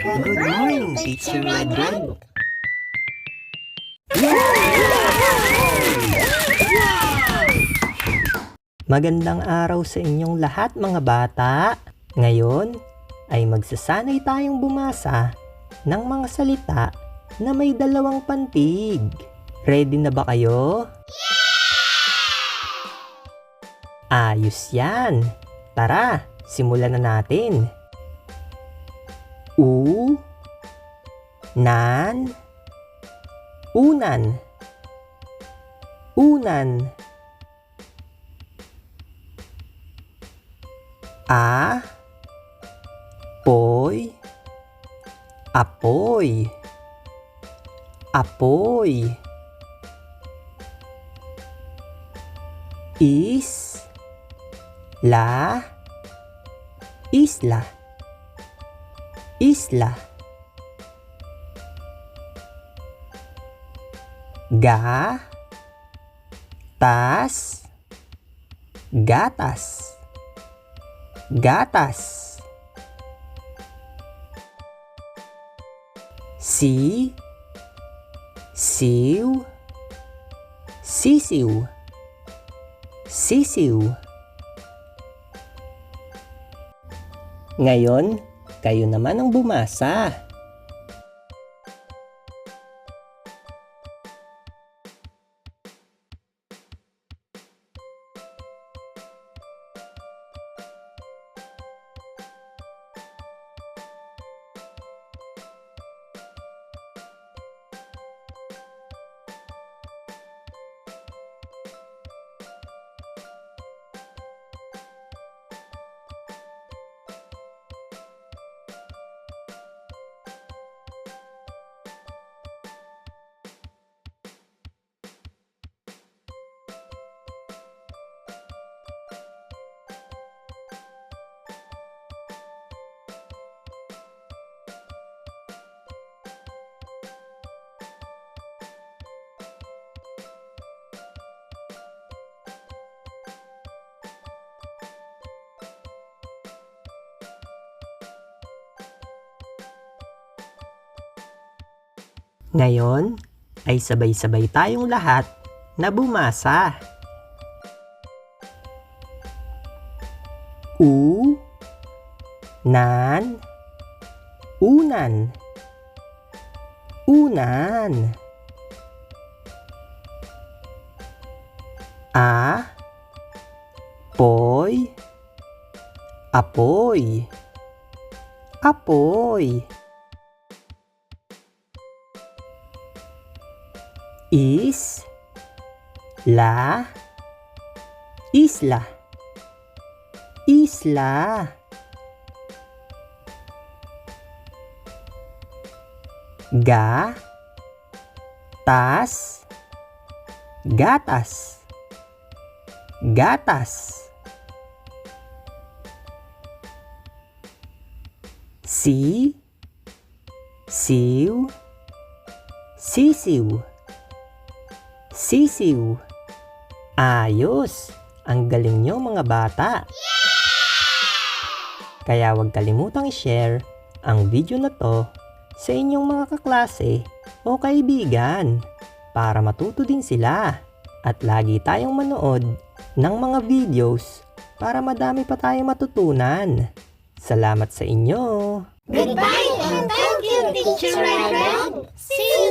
Good morning, Teacher Red. Magandang araw sa inyong lahat mga bata. Ngayon ay magsasanay tayong bumasa ng mga salita na may dalawang pantig. Ready na ba kayo? Ayos yan. Tara, simulan na natin. U Nan Unan Unan. A Poy Apoy Apoy. Is La Isla Isla. Ga Tas Gatas. Gatas. Si Siw Sisiw. Sisiw. Ngayon, kayo naman ang bumasa. Ngayon ay sabay-sabay tayong lahat na bumasa. U Nan Unan. Unan. A Poy. Apoy. Apoy is la isla. Isla. Ga tas gatas. Gatas. Si siw sisiw Sisiw. Ayos! Ang galing nyo mga bata. Kaya huwag kalimutang i-share ang video na to sa inyong mga kaklase o kaibigan para matuto din sila at lagi tayong manood ng mga videos para madami pa tayong matutunan. Salamat sa inyo! Goodbye and thank you, Teacher Red Red. See you